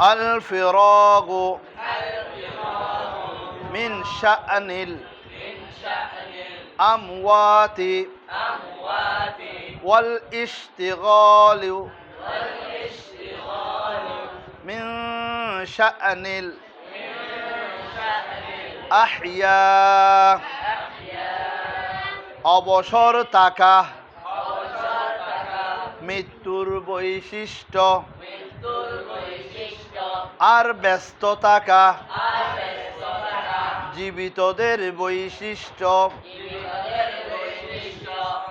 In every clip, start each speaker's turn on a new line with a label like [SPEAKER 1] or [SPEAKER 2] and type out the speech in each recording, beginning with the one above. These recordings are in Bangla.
[SPEAKER 1] الفراغ من شأن الأموات والاشتغال من شأن الأحياء অবসর টাকা মৃত্যুর বৈশিষ্ট্য আর ব্যস্ত থাকা জীবিতদের বৈশিষ্ট্য।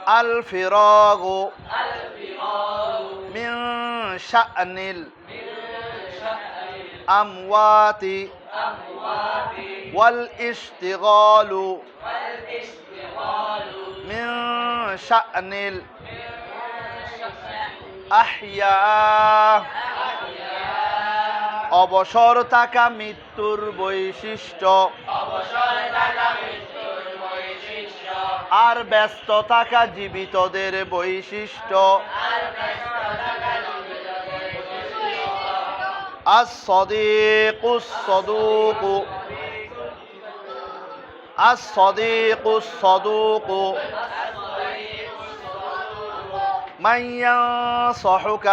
[SPEAKER 1] আল ফিরাগু মিন শানিল আমওয়াতি। ওয়াল ইশতিগালু মিন শানিল। আহইয়া অবসর থাকা মৃত্যুর বৈশিষ্ট্য আর ব্যস্ত থাকা জীবিতদের বৈশিষ্ট্য الصديق الصدوق الصديق الصدوق من ينصحك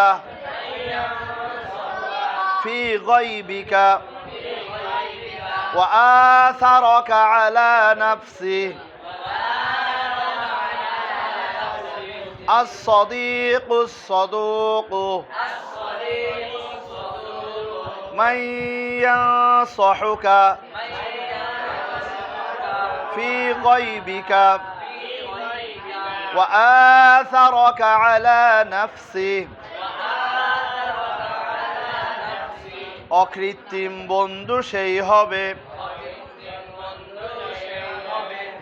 [SPEAKER 1] في غيبك. وآثرك على نفسه. الصديق الصدوق. من ينصحك في غيبك. وآثرك على نفسه. অকৃত্রিম বন্ধু সেই হবে।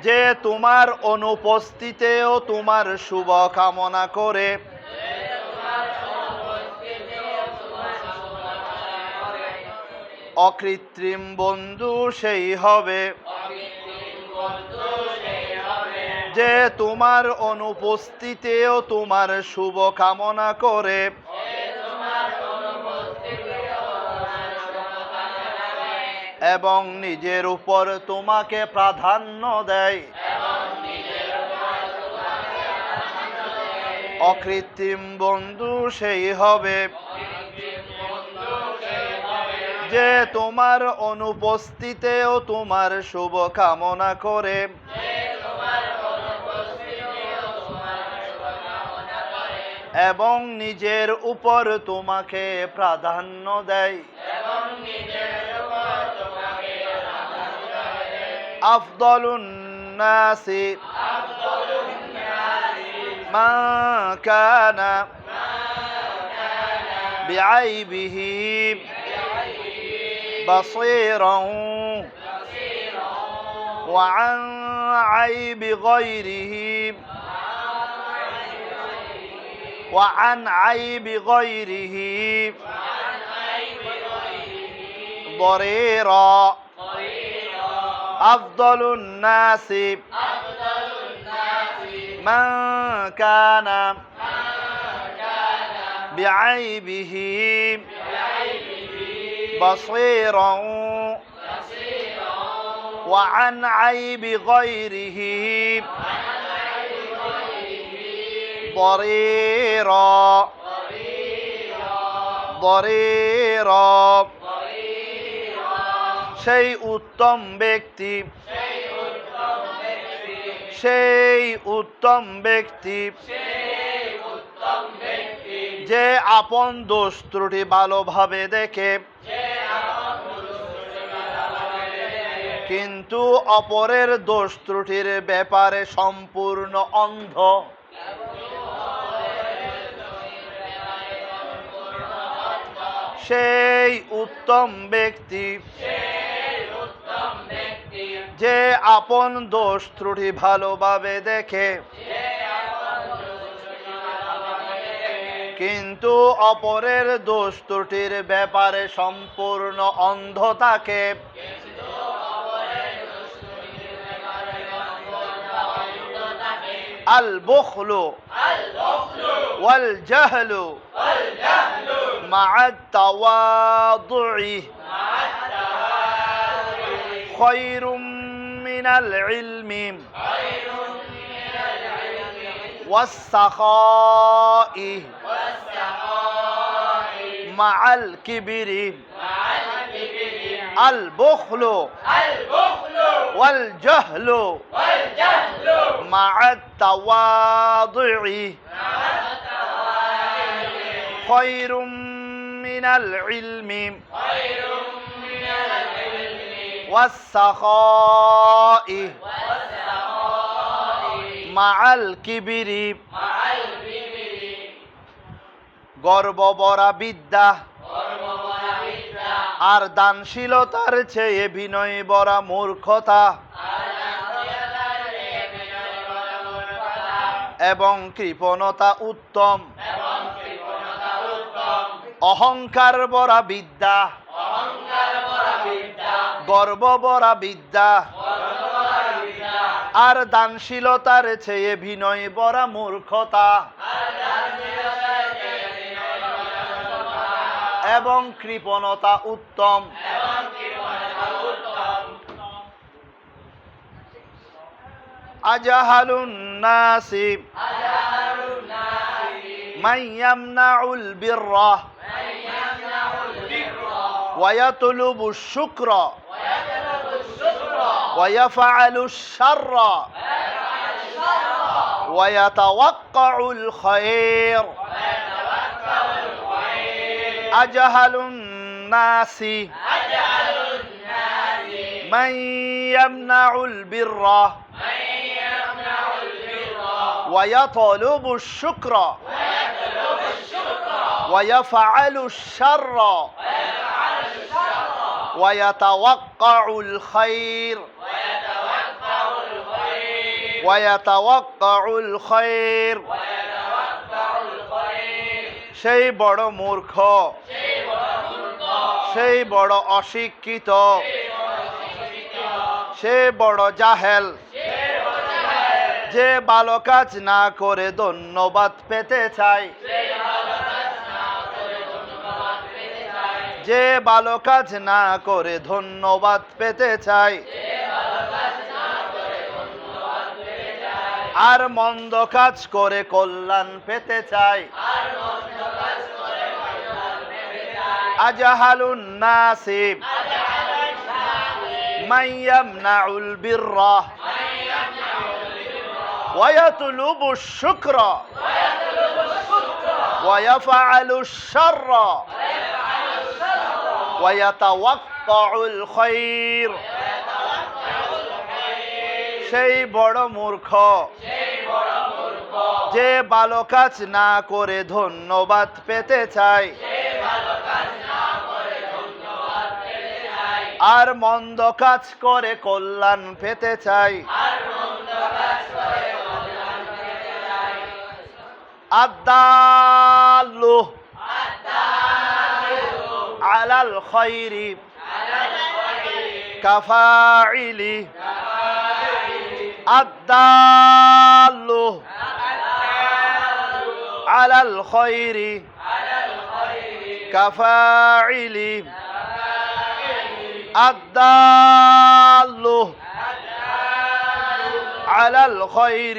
[SPEAKER 1] যে তোমার অনুপস্থিতেও তোমার শুভ কামনা করে। অকৃত্রিম বন্ধু সেই হবে। যে তোমার অনুপস্থিতেও তোমার শুভ কামনা করে। এবং নিজের উপর তোমাকে প্রাধান্য দেয়। অকৃত্রিম বন্ধু সেই হবে। যে তোমার অনুপস্থিতেও তোমার শুভ কামনা করে। এবং নিজের উপর তোমাকে প্রাধান্য দেয়। أفضل الناس. من كان بعيبه بصيرا وعن عيب غيره وعن عيب غيره ضريرا. أفضل الناس. من كان بعيبه بصيرا وعن عيب غيره ضريرا. ضريرا. সেই উত্তম ব্যক্তি। সেই উত্তম ব্যক্তি। যে আপন দোষ ত্রুটি ভালোভাবে দেখে। কিন্তু অপরের দোষ ত্রুটির ব্যাপারে সম্পূর্ণ অন্ধ। সেই উত্তম ব্যক্তি। যে আপন দোষ ত্রুটি ভালোভাবে দেখে কিন্তু অপরের দোষ ত্রুটির ব্যাপারে সম্পূর্ণ অন্ধ থাকে البخل والجهل مع التواضع خير من العلم. والسخاء. مع الكبر. البخل. والجهل. مع التواضع. خير من العلم. والسخاء مع الكبر গর্ব বরা বিদ্যা আর দানশীলতার চেয়ে বিনয় বরা মূর্খতা এবং কৃপণতা উত্তম অহংকার বরা বিদ্যা গর্ব বরা বিদ্যা আর দানশীলতার চেয়ে বিনয় বরা মূর্খতা এবং কৃপণতা উত্তম আজাহালুন নাসিব من يمنع البر ويطلب الشكر ويفعل الشر. ويتوقع الخير. أجهل الناس. من يمنع البر. ويطلب الشكر. ويفعل الشر. ويتوقع الخير. সেই বড় মূর্খ। সেই বড় অশিক্ষিত। সে বড় জাহেল। যে ভালো কাজ না করে ধন্যবাদ পেতে চাই যে ভালো কাজ না করে ধন্যবাদ পেতে চাই আর মন্দ কাজ করে কল্যাণ পেতে চায় আজাহালুন নাসিব من يمنع البر ويطلب الشكر ويفعل الشر ويتوقع الخير সেই বড় মূর্খ। যে ভালো কাজ না করে ধন্যবাদ পেতে চায়। আর মন্দ কাজ করে কল্যাণ পেতে চাই আদালু আলাল খৈরি কাফাইলি আদালু আলাল খৈরি কাফাইলি الدال على الخير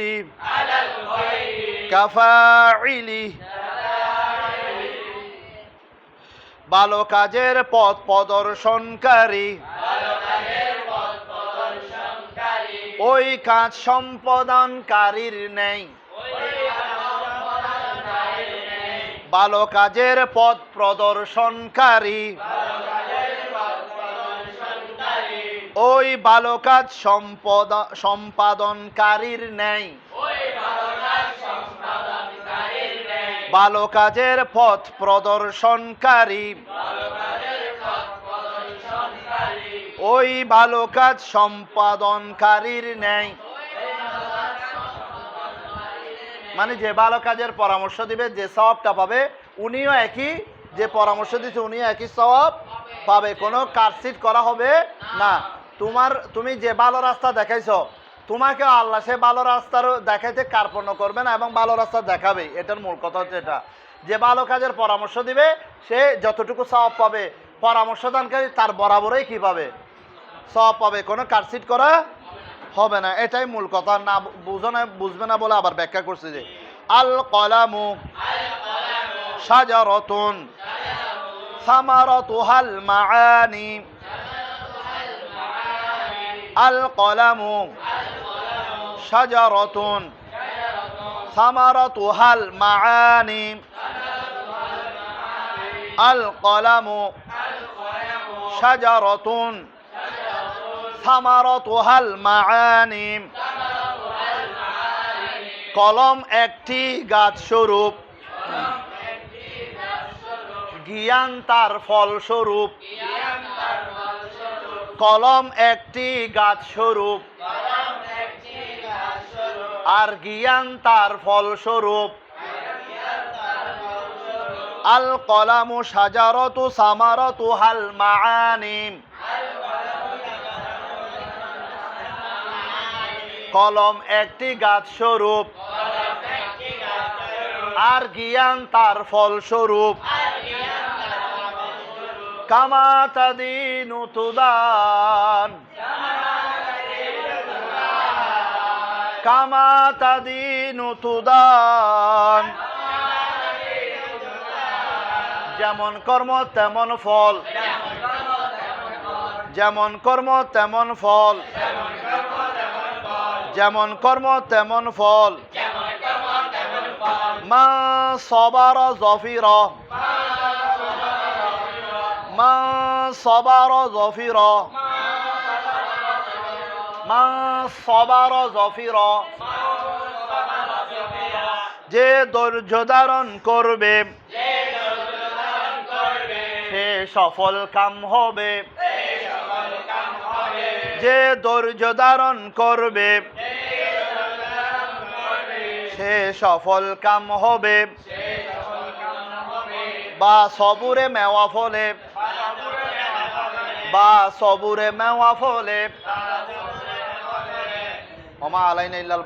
[SPEAKER 1] كفاعله ভালো কাজের পথ প্রদর্শনকারী ওই কাজ সম্পাদনকারীর নেই। ভালো কাজের পথ প্রদর্শনকারী। ওই ভালো কাজ সম্পদ, সম্পাদনকারীর নেই। ভালো কাজের পথ প্রদর্শনকারী। ওই ভালো কাজ সম্পাদনকারীর নেই মানে যে ভালো কাজের পরামর্শ দিবে, যে সবটা পাবে, উনিও একই, যে পরামর্শ দিচ্ছে উনিও একই সব পাবে। কোনো কারসিট করা হবে না। তোমার, তুমি যে ভালো রাস্তা দেখাইছো, তোমাকে আল্লাহ সে ভালো রাস্তার দেখাইতে কার্পণ্য করবে না এবং ভালো রাস্তা দেখাবে। এটার মূল কথা হচ্ছে এটা। যে ভালো কাজের পরামর্শ দিবে, সে যতটুকু সব পাবে পরামর্শ দানকারী তার বরাবরই কি পাবে? সব পাবে, কোনো কারসিট করা হবে না। এটাই মূল কথা। না বুঝো না, বুঝবে না বলে আবার ব্যাখ্যা করছে যে, আল কলামু সাজারতুন সামারাতুহাল মাআনি আল কলামু সাজারতুন সামারাতুহাল মাআনি আল কলামু সাজারতুন সামারাতুহাল মাআনি কলম একটি গাছ স্বরূপ। জ্ঞান তার ফলস্বরূপ কলম একটি গাছ স্বরূপ। আর জ্ঞান তার ফলস্বরূপ আল কলামু সাজারতু সামারতু হাল মাআনিম। কলম একটি গাছ স্বরূপ। আর জ্ঞান তার ফলস্বরূপ কামাতাদিনু তুদান কামাতাদিনু তুদান যেমন কর্ম তেমন ফল। যেমন কর্ম তেমন ফল। যেমন কর্ম, তেমন ফল। মা সবার জফির। মা সবার জফির। মা সবার জফির। যে ধৈর্য ধারণ করবে, সে সফল কাম হবে। যে ধৈর্য ধারণ করবে সে সফল কাম হবে। বা সবুরে মেওয়া ফলে। বা সবুরে মেওয়া ফলে। অমা আলাইন ইল্লাল